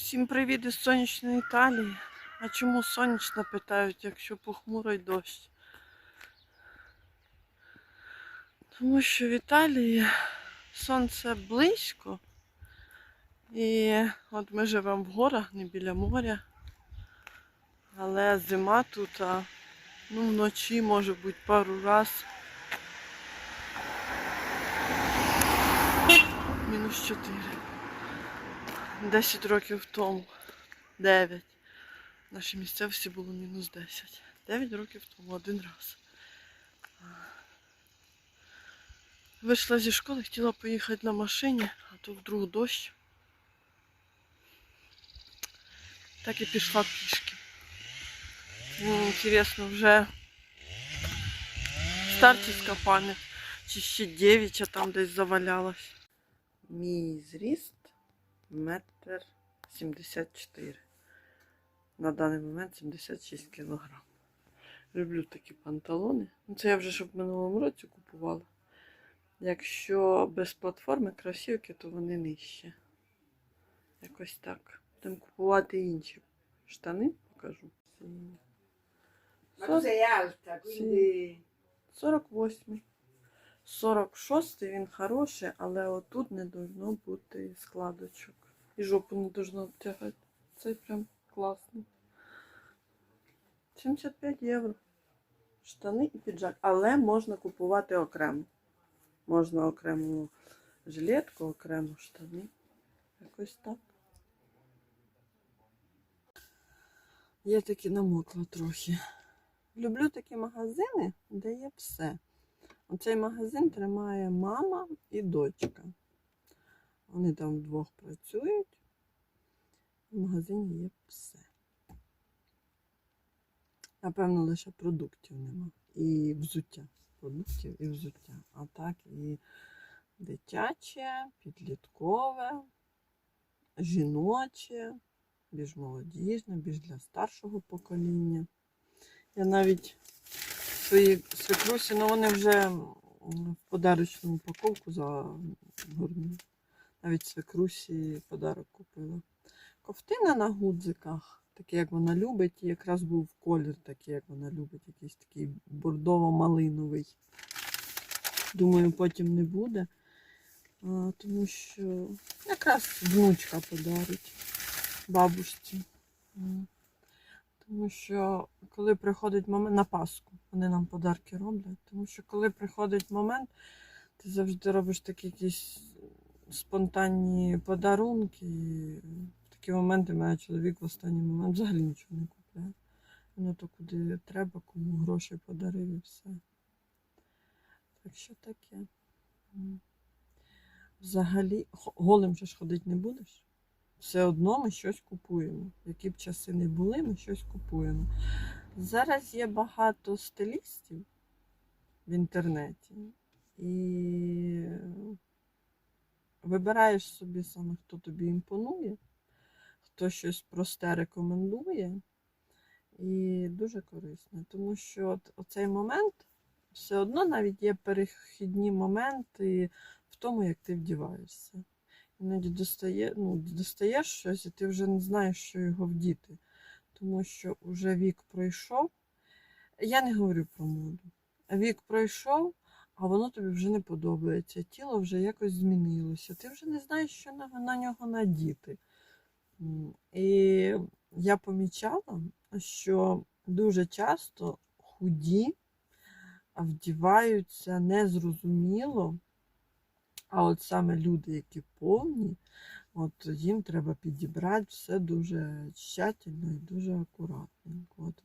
Всім привіт із сонячної Італії. А чому сонячно питають, якщо похмурий дощ? Тому що в Італії сонце близько. І от ми живемо в горах, не біля моря. Але зима тут, а, ну, вночі може бути пару раз. Мінус 4. 10 років тому. 9. В нашій місцевості було мінус 10. 9 років тому один раз. Вийшла зі школи, хотіла поїхати на машині, а то вдруг дощ. Так і пішла пішки. Ну, Інтересно, вже старческа пам'ять. Чи ще дівча там десь завалялась. Мій зріст метр сімдесят чотири. На даний момент 76 кілограм. Люблю такі панталони. Ну, це я вже щоб в минулому році купувала. Якщо без платформи кросівки, то вони нижче. Якось так. Будемо купувати інші штани, покажу. Ma tu sei alta, quindi 48. 46 він хороший, але отут не должно бути складочок. І жопу не должно обтягати. Це прям класно. 75 євро. Штани і піджак. Але можна купувати окремо. Можна окремо жилетку, окремо штани. Якось так. Я таки намокла трохи. Люблю такі магазини, де є все. Оцей магазин тримає мама і дочка. Вони там вдвох працюють. В магазині є все. Напевно, лише продуктів нема. І взуття. Продуктів і взуття. А так і дитяче, підліткове, жіноче, більш молодіжне, більш для старшого покоління. Я навіть свої свекрусі, ну вони вже в подарочну упаковку загорнули. Навіть свекрусі подарок купила. Ковтина на гудзиках, такі, як вона любить, і якраз був колір такий, як вона любить, якийсь такий бордово-малиновий. Думаю, потім не буде. А, тому що якраз внучка подарить бабушці. Тому що коли приходить момент на Пасху, вони нам подарки роблять. Тому що коли приходить момент, ти завжди робиш такі якісь спонтанні подарунки. І в такі моменти мене чоловік в останній момент взагалі нічого не купляє. Воно то куди треба, кому гроші подарив і все. Так що таке. Взагалі, голим же ж ходити не будеш все одно ми щось купуємо. Які б часи не були, ми щось купуємо. Зараз є багато стилістів в інтернеті. І вибираєш собі саме, хто тобі імпонує, хто щось просте рекомендує. І дуже корисно. Тому що от оцей момент все одно навіть є перехідні моменти в тому, як ти вдіваєшся. Іноді достає, ну, достаєш щось, і ти вже не знаєш, що його вдіти. Тому що вже вік пройшов. Я не говорю про моду. Вік пройшов, а воно тобі вже не подобається. Тіло вже якось змінилося. Ти вже не знаєш, що на, на нього надіти. І я помічала, що дуже часто худі вдіваються незрозуміло. А от саме люди, які повні, от їм треба підібрати все дуже тщательно і дуже акуратненько. От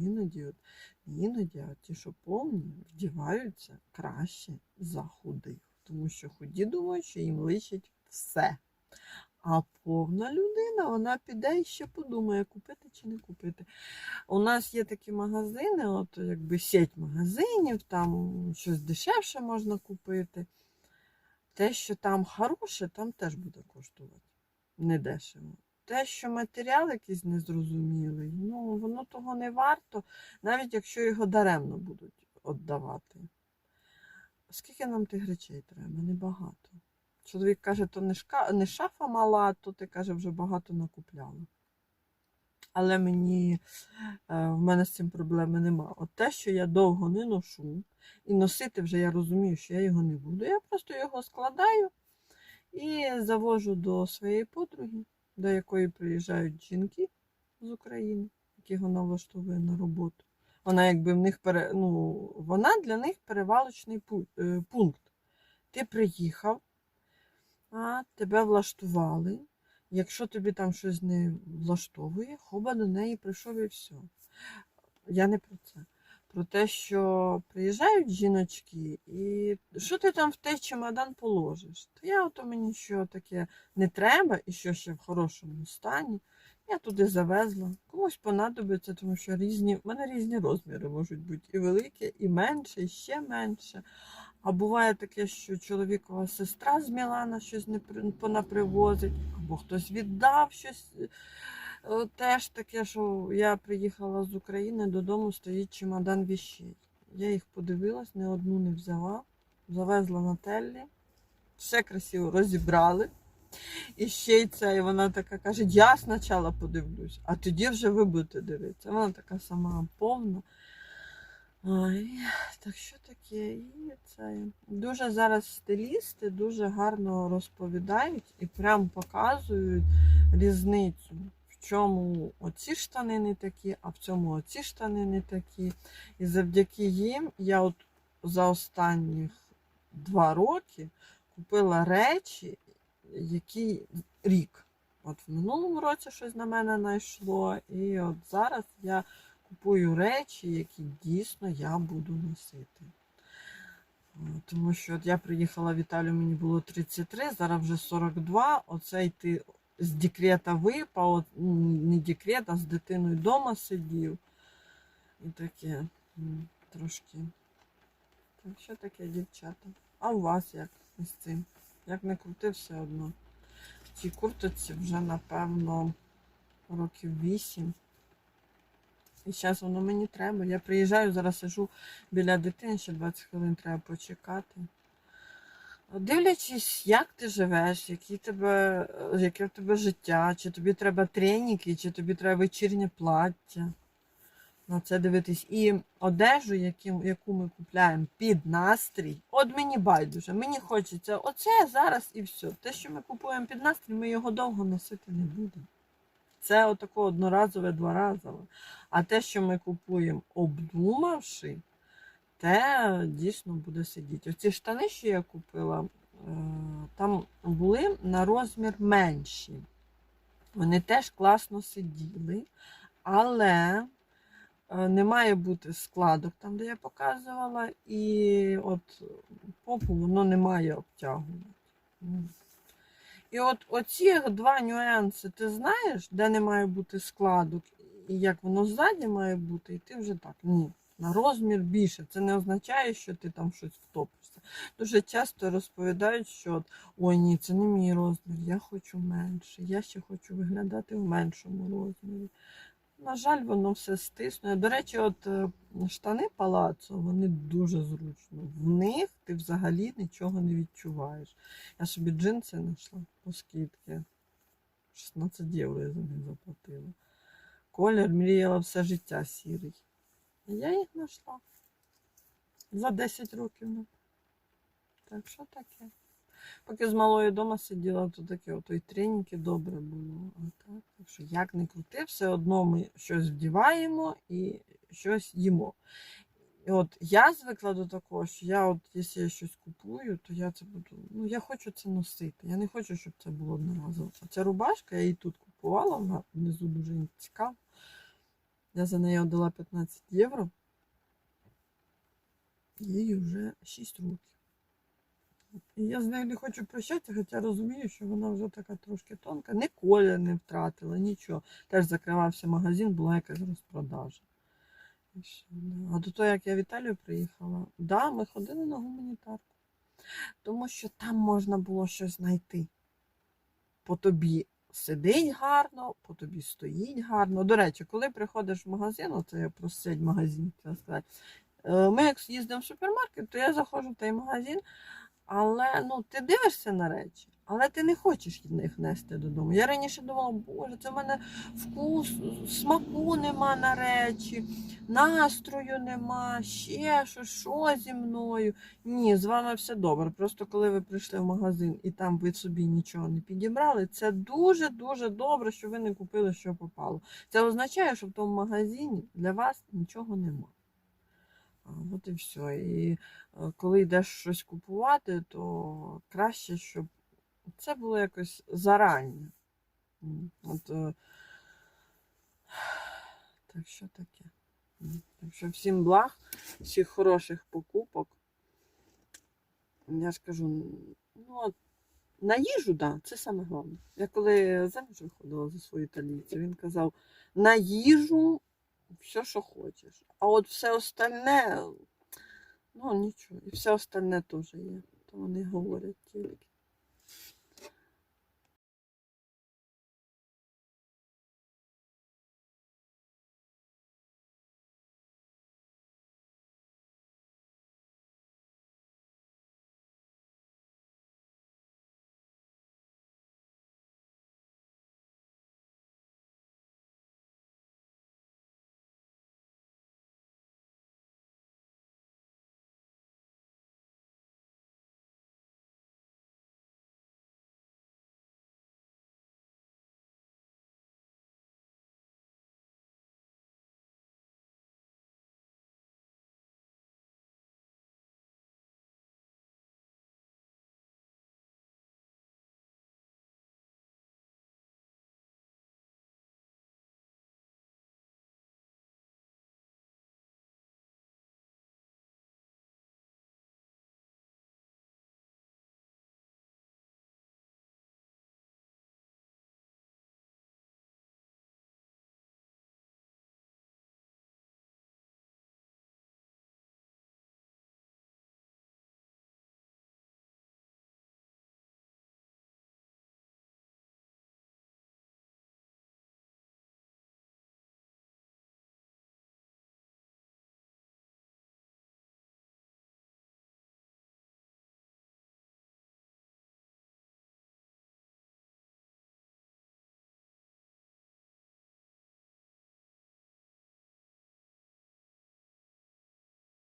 іноді, от, іноді, а ті, що повні, вдіваються краще за худих. Тому що худі думають, що їм личить все. А повна людина, вона піде і ще подумає, купити чи не купити. У нас є такі магазини, от якби сеть магазинів, там щось дешевше можна купити те, що там хороше, там теж буде коштувати недешево. Те, що матеріал якийсь незрозумілий, ну воно того не варто, навіть якщо його даремно будуть віддавати. Скільки нам тих речей треба? Небагато. чоловік каже, то не, шафа мала, то ти каже, вже багато накупляла. Але мені е, в мене з цим проблеми нема. От те, що я довго не ношу, і носити вже я розумію, що я його не буду. Я просто його складаю і завожу до своєї подруги, до якої приїжджають жінки з України, яких вона влаштовує на роботу. Вона якби в них пере... ну, вона для них перевалочний е, пункт. Ти приїхав, а тебе влаштували. Якщо тобі там щось не влаштовує, хоба до неї прийшов і все. Я не про це. Про те, що приїжджають жіночки, і що ти там в той чемодан положиш? То я ото мені що таке не треба, і що ще в хорошому стані. Я туди завезла. Комусь понадобиться, тому що різні, в мене різні розміри можуть бути. І великі, і менше, і ще менше. А буває таке, що чоловікова сестра з Мілана щось не понапривозить, або хтось віддав щось. Е, Теж таке, що я приїхала з України, додому стоїть чемодан віщей. Я їх подивилась, ні одну не взяла, завезла на теллі, все красиво розібрали. І ще й це, і вона така каже, я спочатку подивлюсь, а тоді вже ви будете дивитися. Вона така сама повна. Ой, так що таке? І це. Дуже зараз стилісти дуже гарно розповідають і прям показують різницю, в чому оці штани не такі, а в цьому оці штани не такі. І завдяки їм я от за останніх два роки купила речі, які рік. От в минулому році щось на мене знайшло, і от зараз я купую речі, які дійсно я буду носити. Тому що от я приїхала в Італію, мені було 33, зараз вже 42. Оцей ти з декрета випав, от, не декрет, а з дитиною вдома сидів. І таке трошки. Так що таке, дівчата? А у вас як із цим? Як не крути, все одно. В цій куртоці вже, напевно, років 8. І зараз воно мені треба. Я приїжджаю, зараз сижу біля дитини, ще 20 хвилин треба почекати. Дивлячись, як ти живеш, які тебе, яке в тебе життя, чи тобі треба треніки, чи тобі треба вечірнє плаття. На це дивитись. І одежу, які- яку ми купляємо під настрій, от мені байдуже, мені хочеться оце зараз і все. Те, що ми купуємо під настрій, ми його довго носити не будемо. Це отако одноразове, дворазове. А те, що ми купуємо, обдумавши, те дійсно буде сидіти. Оці штани, що я купила, е, там були на розмір менші. Вони теж класно сиділи, але е, не має бути складок там, де я показувала, і от попу воно не має обтягувати. І от оці два нюанси ти знаєш, де не має бути складок, і як воно ззаді має бути, і ти вже так. Ні. На розмір більше. Це не означає, що ти там щось втопишся. Дуже часто розповідають, що ой, ні, це не мій розмір, я хочу менше, я ще хочу виглядати в меншому розмірі. На жаль, воно все стиснує. До речі, от е, штани палацо, вони дуже зручно. В них ти взагалі нічого не відчуваєш. Я собі джинси знайшла по скидці. 16 євро я за них заплатила. Колір мріяла все життя сірий. Я їх знайшла. За 10 років. ну. Так що таке? Поки з малою вдома сиділа, то таке ото і треніки добре було. Так, що як не крути, все одно ми щось вдіваємо і щось їмо. І от я звикла до такого, що я, от, якщо я щось купую, то я це буду. Ну, я хочу це носити. Я не хочу, щоб це було одноразово. Ця рубашка, я її тут купувала, вона внизу дуже цікава. Я за неї віддала 15 євро. Їй вже 6 років. Я з нею не хочу прощатися, хоча розумію, що вона вже така трошки тонка. Ні колір не втратила, нічого. Теж закривався магазин, була якась розпродажа. А до того, як я в Італію приїхала, да, ми ходили на гуманітарку. Тому що там можна було щось знайти. По тобі сидить гарно, по тобі стоїть гарно. До речі, коли приходиш в магазин, оце я про сеть магазин сказати. е, Ми як їздимо в супермаркет, то я заходжу в той магазин, Але ну, ти дивишся на речі, але ти не хочеш їх нести додому. Я раніше думала, боже, це в мене вкус, смаку нема на речі, настрою нема, ще що, що зі мною. Ні, з вами все добре. Просто коли ви прийшли в магазин і там ви собі нічого не підібрали, це дуже-дуже добре, що ви не купили, що попало. Це означає, що в тому магазині для вас нічого нема. От і все. І е, коли йдеш щось купувати, то краще, щоб це було якось зарані. От, е, так що таке. Так що всім благ, всіх хороших покупок. Я ж кажу, ну, на їжу, да, це саме головне. Я коли заміж виходила за свою італійця, він казав, на їжу все, що хочеш. А от все остальне, ну нічого, і все остальне теж є. То вони говорять тільки.